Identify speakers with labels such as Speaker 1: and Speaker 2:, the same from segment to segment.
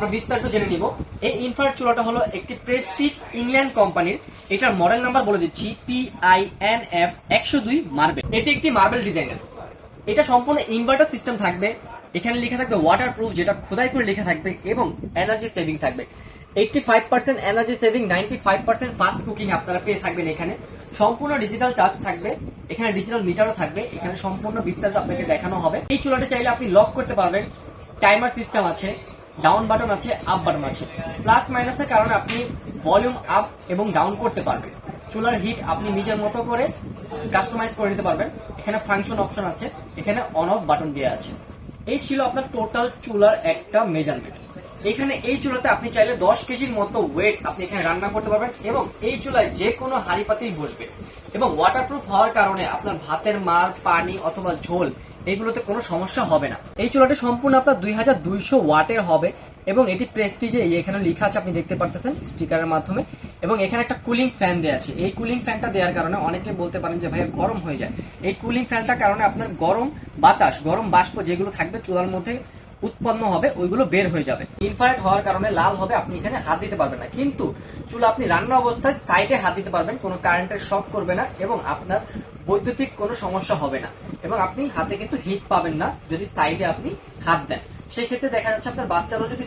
Speaker 1: আমরা বিস্তারিত জেনে নিব। এই ইনফ্রারেড চুলাটা হলো একটি প্রেস্টিজ ইংল্যান্ড কোম্পানির এটার মডেল নাম্বার বলে দিচ্ছি পি আই এন এফ একশো দুই মার্বেল এটি একটি মার্বেল ডিজাইনের এটা সম্পূর্ণ ইনভার্টার সিস্টেম থাকবে। এখানে লেখা থাকবে ওয়াটার প্রুফ যেটা খোদাই করে লেখা থাকবে এবং এনার্জি সেভিং থাকবে। Eighty five percent energy saving ninety five percent fast cooking আপনারা পেয়ে থাকবেন এখানে। সম্পূর্ণ ডিজিটাল টাচ থাকবে। এখানে ডিজিটাল মিটারও থাকবে। এখানে সম্পূর্ণ বিস্তারিত আপনাকে দেখানো হবে। এই চুলাটা চাইলে আপনি লক করতে পারবেন। টাইমার সিস্টেম আছে। ডাউন বাটন আছে আপ বাটন আছে। প্লাস মাইনাসের কারণে আপনি ভলিউম আপ এবং ডাউন করতে পারবেন। চুলার হিট আপনি নিজের মতো করে কাস্টমাইজ করে নিতে পারবেন। এখানে ফাংশন অপশন আছে, এখানে অন অফ বাটন দেওয়া আছে। এই ছিল আপনার টোটাল চুলার একটা মেজারমেন্ট এখানে এই চুলাতে আপনি চাইলে দশ কেজির মতো ওয়েট আপনি এখানে রান্না করতে পারবেন এবং এই চুলায় যে কোনো হাঁড়ি পাতেই বসবে। এবং ওয়াটারপ্রুফ হওয়ার কারণে আপনার ভাতের মার পানি অথবা ঝোল এগুলোতে কোনো সমস্যা হবে না। এই চুলাটি সম্পূর্ণ আপনার দুই হাজার দুইশো ওয়াটের হবে এবং এটি প্রেস্টিজে এখানে লেখা আছে, আপনি দেখতে পারতেছেন স্টিকারের মাধ্যমে। এবং এখানে একটা কুলিং ফ্যান দেওয়া আছে। এই কুলিং ফ্যানটা দেওয়ার কারণে অনেকে বলতে পারেন যে ভাই গরম হয়ে যায়। এই কুলিং ফ্যানটার কারণে আপনার গরম বাতাস, গরম বাষ্প যেগুলো থাকবে চুলার মধ্যে উৎপন্ন হবে, ওইগুলো বের হয়ে যাবে। ইনফ্রারেড হওয়ার কারণে লাল হবে, আপনি এখানে হাত দিতে পারবেন না। কিন্তু চুলা আপনি রান্না অবস্থায় সাইডে হাত দিতে পারবেন, কোনো কারেন্টের শক করবে না এবং আপনার বৈদ্যুতিক কোনো সমস্যা হবে না। এবং আপনি হাতে কিন্তু হিট পাবেন না, যদি সাইডে আপনি হাত দেন। সেই ক্ষেত্রে দেখা যাচ্ছে আপনার বাচ্চারও যদি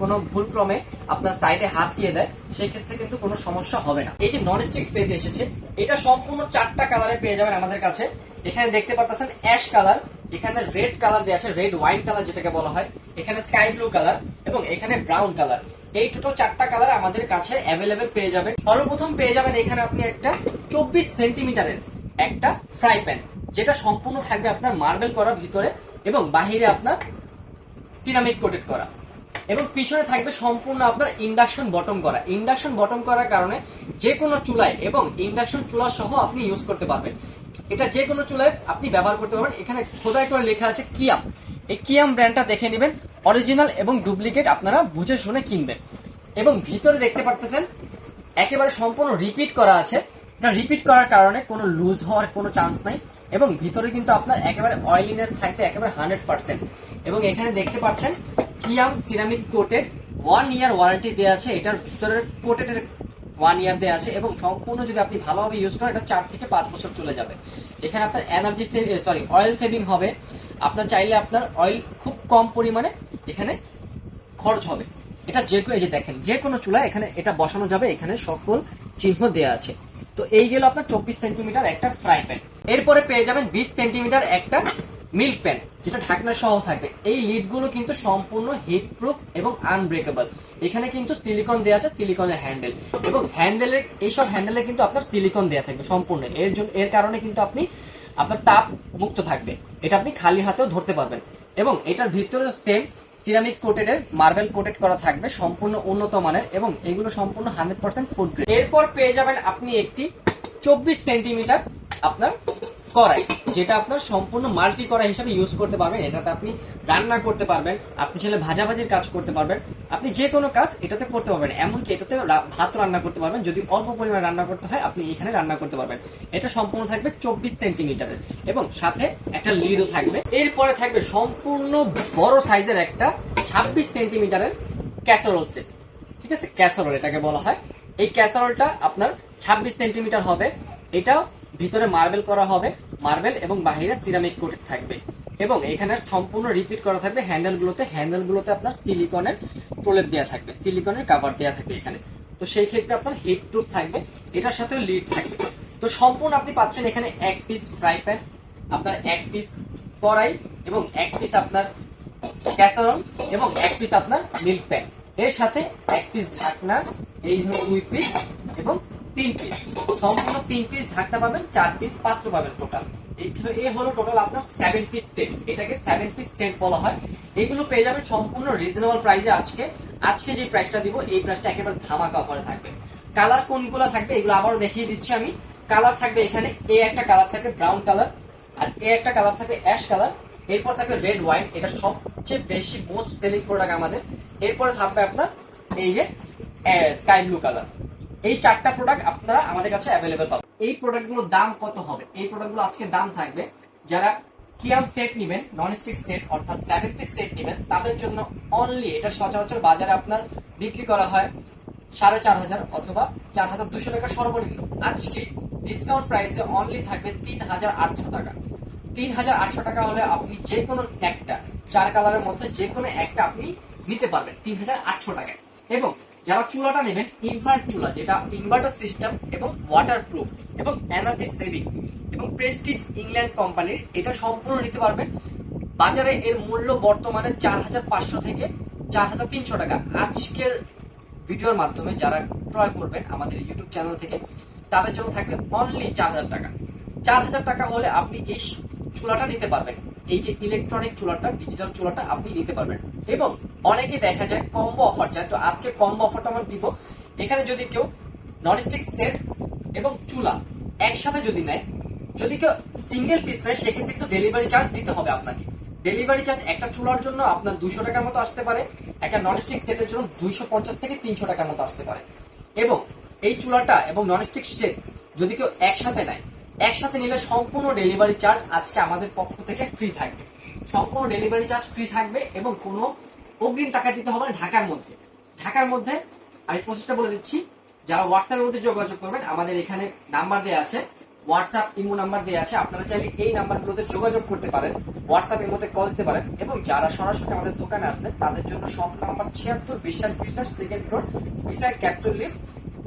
Speaker 1: কোনো ভুলক্রমে আপনার সাইডে হাত দিয়ে দেয়, সেই ক্ষেত্রে কিন্তু কোনো সমস্যা হবে না। এই যে নন স্টিক সেট এসেছে, এটা সম্পূর্ণ চারটা কালারে পেয়ে যাবেন আমাদের কাছে। এখানে দেখতে পাচ্ছেন অ্যাশ কালার এখানে রেড কালার দেওয়া আছে রেড ওয়াইন কালার যেটাকে বলা হয়। এখানে স্কাই ব্লু কালার এবং এখানে ব্রাউন কালার এই টোটাল চারটা কালার আমাদের কাছে অ্যাভেলেবেল পেয়ে যাবেন। সর্বপ্রথম পেয়ে যাবেন এখানে আপনি একটা চব্বিশ সেন্টিমিটারের একটা ফ্রাই প্যান যেটা সম্পূর্ণ থাকবে আপনার মার্বেল করা ভিতরে এবং বাহিরে আপনার সিরামিক কোটেড করা। এবং পিছনে থাকবে সম্পূর্ণ আপনার ইন্ডাকশন বটম করা। ইন্ডাকশন বটম করার কারণে যে কোনো চুলায় এবং ইন্ডাকশন চুলা সহ আপনি ইউজ করতে পারবেন। এটা যে কোনো চুলায় আপনি ব্যবহার করতে পারবেন। এখানে খোদাই করে লেখা আছে কিয়াম। এই কিয়াম ব্র্যান্ডটা দেখে নেবেন। অরিজিনাল এবং ডুপ্লিকেট আপনারা বুঝে শুনে কিনবেন। এবং ভিতরে দেখতে পারতেছেন, একেবারে সম্পূর্ণ রিপিট করা আছে। এটা রিপিট করার কারণে কোনো লুজ হওয়ার কোনো চান্স নাই এবং ভিতরে কিন্তু আপনার একেবারে অয়েলিনেস থাকবে একেবারে হান্ড্রেড পার্সেন্ট এবং এখানে দেখতে পাচ্ছেন Kiam ceramic coated one year warranty দেওয়া আছে, এটার ভিতরের কোটেডের ওয়ান ইয়ার দেওয়া আছে এবং সম্পূর্ণ যদি আপনি ভালোভাবে ইউজ করেন, এটা চার থেকে পাঁচ বছর চলে যাবে। এখানে আপনার এনার্জি সরি অয়েল সেভিং হবে। আপনার চাইলে আপনার অয়েল খুব কম পরিমাণে এখানে খরচ হবে। এটা যে এই যে দেখেন, যে কোনো চুলা এখানে এটা বসানো যাবে, এখানে সকল চিহ্ন দেওয়া আছে। তো এই গেল আপনার চব্বিশ সেন্টিমিটার একটা ফ্রাই প্যান এরপরে পেয়ে যাবেন বিশ সেন্টিমিটার একটা মিল্ক প্যান যেটা ঢাকনা সহ থাকবে। এই লিডগুলো কিন্তু সম্পূর্ণ হিট প্রুফ এবং আনব্রেকেবল এখানে কিন্তু সিলিকন দেওয়া আছে সিলিকনের হ্যান্ডেল এবং হ্যান্ডেলের এইসব হ্যান্ডেলে কিন্তু আপনার সিলিকন দেওয়া থাকবে সম্পূর্ণ। এর জন্য, এর কারণে কিন্তু আপনি, আপনার তাপ মুক্ত থাকবে। এটা আপনি খালি হাতেও ধরতে পারবেন। এবং এটার ভিতরে সেম সিরামিক কোটেড এর মার্বেল কোটেড করা থাকবে, সম্পূর্ণ উন্নত মানের এবং এগুলো সম্পূর্ণ হান্ড্রেড পার্সেন্ট ফুড গ্রেড এরপর পেয়ে যাবেন আপনি একটি চব্বিশ সেন্টিমিটার আপনার কড়াই, যেটা আপনার সম্পূর্ণ মাল্টি কড়াই হিসাবে ইউজ করতে পারবেন। এটাতে আপনি রান্না করতে পারবেন, আপনি ছেলে ভাজাভাজির কাজ করতে পারবেন। আপনি যে কোনো কাজ এটাতে করতে পারবেন, এমনকি এটাতে ভাত রান্না করতে পারবেন। যদি অল্প পরিমাণে রান্না করতে হয়, আপনি এখানে রান্না করতে পারবেন। এটা সম্পূর্ণ থাকবে চব্বিশ সেন্টিমিটারের এবং সাথে একটা লিডও থাকবে। এরপরে থাকবে সম্পূর্ণ বড় সাইজের একটা ছাব্বিশ সেন্টিমিটারের ক্যাসারোল সেট। ঠিক আছে? ক্যাসারোল এটাকে বলা হয়। এই ক্যাসারোলটা আপনার ছাব্বিশ সেন্টিমিটার হবে। এটাও ভিতরে মার্বেল করা হবে। মার্বেল এবং বাহিরে সিরামিক কোটেড থাকবে। এবং এখানে সম্পূর্ণ রিপিট করা থাকবে হ্যান্ডেল গুলোতে। হ্যান্ডেল গুলোতে আপনার সিলিকনের প্রলেপ দেওয়া থাকবে সিলিকনের কাভার দেওয়া থাকবে এখানে। তো সেই ক্ষেত্রে আপনার হিট প্রুফ থাকবে, এটার সাথেও লিড থাকবে। তো সম্পূর্ণ আপনি পাচ্ছেন এখানে এক পিস ফ্রাই প্যান আপনার এক পিস কড়াই এবং এক পিস আপনার ক্যাসারল এবং এক পিস আপনার মিল্ক প্যান এর সাথে এক পিস ঢাকনা, এই হলো দুই পিস এবং তিন পিস সম্পূর্ণ তিন পিস ঢাকনা পাবেন, চার পিস পাত্র পাবেন টোটাল এই হলো টোটাল আপনার সেভেন পিস সেট এটাকে সেভেন পিস সেট বলা হয়। এগুলো পেয়ে যাবেন সম্পূর্ণ রিজনেবল প্রাইসে আজকে। আজকে যে প্রাইসটা দিব, এই প্রাইসটা একেবারে ধামাকা অফারে থাকবে। কালার কোনগুলো থাকবে, এগুলো আবারও দেখিয়ে দিচ্ছি আমি। কালার থাকবে এখানে এ একটা কালার থাকবে ব্রাউন কালার আর এ একটা কালার থাকবে অ্যাশ কালার এরপর থাকবে রেড ওয়াইন এটা সবচেয়ে বেশি মোস্ট সেলিং প্রোডাক্ট আমাদের। এরপরে থাকবে আপনার এই যে স্কাই ব্লু কালার এই চারটা প্রোডাক্ট আপনারা আমাদের কাছে অ্যাভেলেবেল পাবেন। এই প্রোডাক্টগুলোর দাম কত হবে? এই প্রোডাক্টগুলো আজকে দাম থাকবে। যারা কিয়াম সেট নেবেন নন স্টিক সেট অর্থাৎ সেভেন পিস সেট নেবেন, তাদের জন্য অনলি এটা সচরাচর বাজারে আপনার বিক্রি করা হয় সাড়ে চার হাজার অথবা চার হাজার দুশো টাকা সর্বনিম্ন। আজকে ডিসকাউন্ট প্রাইসে অনলি থাকবে তিন হাজার আটশো টাকা। তিন হাজার আটশো টাকা হলে আপনি যে কোনো একটা, চার কালারের মধ্যে যে কোনো একটা আপনি নিতে পারবেন, তিন হাজার আটশো টাকায়। এবং যারা চুলাটা নেবেন ইনভার্ট চুলা, যেটা ইনভার্টার সিস্টেম এবং ওয়াটার প্রুফ এবং এনার্জি সেভিং এবং প্রেস্টিজ ইংল্যান্ড কোম্পানির এটা সম্পূর্ণ নিতে পারবেন। বাজারে এর মূল্য বর্তমানে চার হাজার পাঁচশো থেকে চার হাজার তিনশো টাকা। আজকের ভিডিওর মাধ্যমে যারা ক্রয় করবেন আমাদের ইউটিউব চ্যানেল থেকে, তাদের জন্য থাকবে অনলি চার হাজার টাকা। চার হাজার টাকা হলে আপনি এই চুলাটা নিতে পারবেন। এই যে ইলেকট্রনিক চুলাটা ডিজিটাল চুলাটা আপনি নিতে পারবেন। এবং অনেকে দেখা যায় কম্বো অফার চায়। তো আজকে কম্বো অফারটা আমরা দিব। এখানে যদি কেউ ননস্টিক সেট এবং চুলা একসাথে যদি নেয়, যদি কেউ সিঙ্গেল পিস নেয়, সেক্ষেত্রে কিন্তু ডেলিভারি চার্জ দিতে হবে আপনাকে। ডেলিভারি চার্জ একটা চুলার জন্য আপনার দুশো টাকার মতো আসতে পারে, একটা ননস্টিক সেটের জন্য দুইশো পঞ্চাশ থেকে তিনশো টাকার মতো আসতে পারে। এবং এই চুলাটা এবং ননস্টিক সেট যদি কেউ একসাথে নেয়, একসাথে নিলে সম্পূর্ণ ডেলিভারি চার্জ আজকে আমাদের পক্ষ থেকে ফ্রি থাকবে। সম্পূর্ণ ডেলিভারি চার্জ ফ্রি থাকবে এবং কোনো অগ্রিম টাকা দিতে হবে ঢাকার মধ্যে। ঢাকার মধ্যে আমি প্রসেসটা বলে দিচ্ছি, যারা হোয়াটসঅ্যাপের মধ্যে যোগাযোগ করবেন, আমাদের এখানে নাম্বার দেওয়া আছে হোয়াটসঅ্যাপ ইমো নাম্বার দেওয়া আছে, আপনারা চাইলে এই নাম্বারগুলোতে যোগাযোগ করতে পারেন হোয়াটসঅ্যাপ ইমোতে কল দিতে পারেন, এবং যারা সরাসরি আমাদের দোকানে আসবেন, তাদের জন্য সব নাম্বার ছিয়াত্তর Biswas builder second floor beside capital lift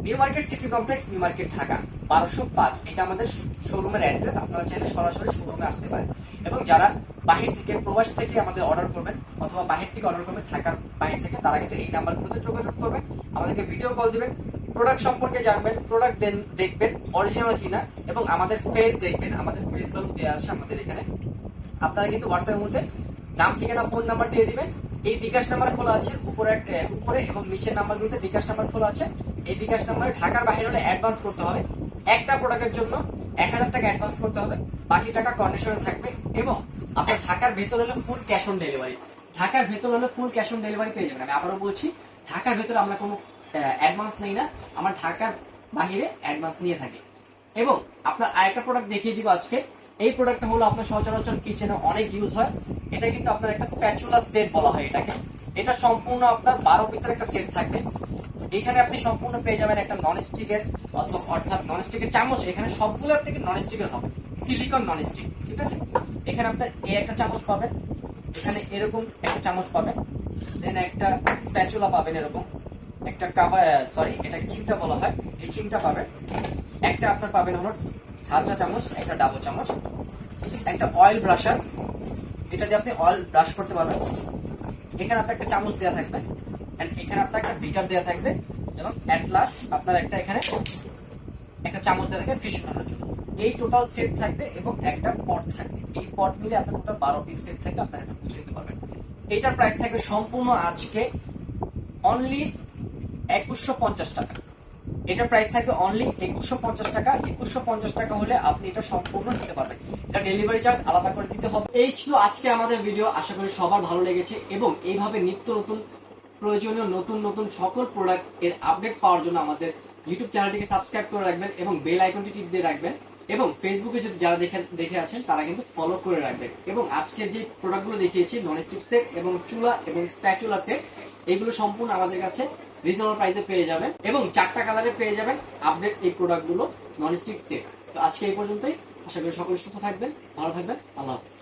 Speaker 1: new market city complex new market Dhaka, বারোশো পাঁচ। এটা আমাদের শোরুমের অ্যাড্রেস আপনারা চাইলে সরাসরি শোরুমে আসতে পারেন। এবং যারা বাহির থেকে, প্রবাস থেকে আমাদের অর্ডার করবেন অথবা বাহির থেকে অর্ডার করবেন ঢাকার বাহির থেকে, তারা কিন্তু এই নাম্বারগুলোতে যোগাযোগ করবেন, আমাদেরকে ভিডিও কল দিবেন প্রোডাক্ট সম্পর্কে জানবেন প্রোডাক্ট দেখবেন অরিজিনাল কিনা, এবং আমাদের ফেস দেখবেন, আমাদের ফেসগুলো দেওয়া আছে আমাদের এখানে। আপনারা কিন্তু হোয়াটসঅ্যাপের মধ্যে নাম, ঠিকানা ফোন নাম্বার দিয়ে দিবেন। এই বিকাশ নাম্বার খোলা আছে, উপরে উপরে এবং নিচের নাম্বারগুলোতে বিকাশ নাম্বার খোলা আছে। এই বিকাশ নাম্বারে ঢাকার বাইরে হলে অ্যাডভান্স করতে হবে। একটা প্রোডাক্টের জন্য এক হাজার টাকা অ্যাডভান্স করতে হবে। বাকি টাকা কন্ডিশনে থাকবে এবং আপনার ঢাকার ভেতর হলে ফুল ক্যাশ অন ডেলিভারি ঢাকার ভেতর হলে ফুল ক্যাশ অন ডেলিভারি পেয়ে যাবেন। আমি আবারও বলছি, ঢাকার ভেতরে আমরা কোনো অ্যাডভান্স নেই না। আমার ঢাকার বাহিরে অ্যাডভান্স নিয়ে থাকি। এবং আপনার আরেকটা প্রোডাক্ট দেখিয়ে দিব আজকে। এই প্রোডাক্টটা হলো আপনার সচরাচর কিচেনে অনেক ইউজ হয়। এটা কিন্তু আপনার একটা স্প্যাচুলা সেট বলা হয় এটাকে। এটা সম্পূর্ণ আপনার বারো পিসের একটা সেট থাকবে। এখানে আপনি সম্পূর্ণ পেয়ে যাবেন একটা নন স্টিকের অর্থাৎ নন স্টিকের চামচ। এখানে সবগুলো থেকে নন স্টিকের হবে। সিলিকন নন স্টিক ঠিক আছে? এখানে আপনার এ একটা চামচ পাবেন, এখানে এরকম একটা চামচ পাবেন দেন একটা স্প্যাচুলা পাবেন এরকম, একটা কাবা সরি এটাকে চিমটা বলা হয়, এই চিমটা পাবেন, একটা আপনার পাবেন হলো ঝাঁঝরা চামচ, একটা ডাবো চামচ, একটা অয়েল ব্রাশার এটা দিয়ে আপনি অয়েল ব্রাশ করতে পারবেন, এখানে আপনার একটা চামচ দেওয়া থাকবে অ্যান্ড এখানে আপনার একটা বিটার দেওয়া থাকবে, এবং অ্যাট লাস্ট আপনার একটা এখানে একটা চামচ দেওয়া থাকবে ফিশ বানানোর জন্য। এই টোটাল সেট থাকবে এবং একটা পট থাকবে। এই পট মিলে আপনার টোটাল বারো পিস সেট থাকবে, আপনার এটা বুঝে নিতে পারবেন। এইটার প্রাইস থাকবে সম্পূর্ণ আজকে অনলি একুশশো পঞ্চাশ টাকা। এটার প্রাইস থাকবে অনলি একুশশো পঞ্চাশ টাকা। একুশশো পঞ্চাশ টাকা হলে আপনি এটা সম্পূর্ণ নিতে পারবেন। এটা ডেলিভারি চার্জ আলাদা করে দিতে হবে। এই ছিল আজকে আমাদের ভিডিও আশা করি সবার ভালো লেগেছে এবং এইভাবে নিত্য নতুন, প্রয়োজনীয় নতুন নতুন সকল প্রোডাক্টের আপডেট পাওয়ার জন্য আমাদের ইউটিউব চ্যানেলটিকে সাবস্ক্রাইব করে রাখবেন এবং বেল আইকনটি টিপ দিয়ে রাখবেন। এবং ফেসবুকে যদি যারা দেখে দেখে আছেন, তারা কিন্তু ফলো করে রাখবেন। এবং আজকে যে প্রোডাক্টগুলো দেখিয়েছি ননস্টিক সেট এবং চুলা এবং স্প্যাচুলা সেট এগুলো সম্পূর্ণ আমাদের কাছে রিজনেবল প্রাইসে পেয়ে যাবেন এবং চারটা কালারে পেয়ে যাবেন আপডেট এই প্রোডাক্টগুলো ননস্টিক সেট তো আজকে এই পর্যন্তই। আশা করি সকলে সুস্থ থাকবেন, ভালো থাকবেন। আল্লাহ হাফিজ।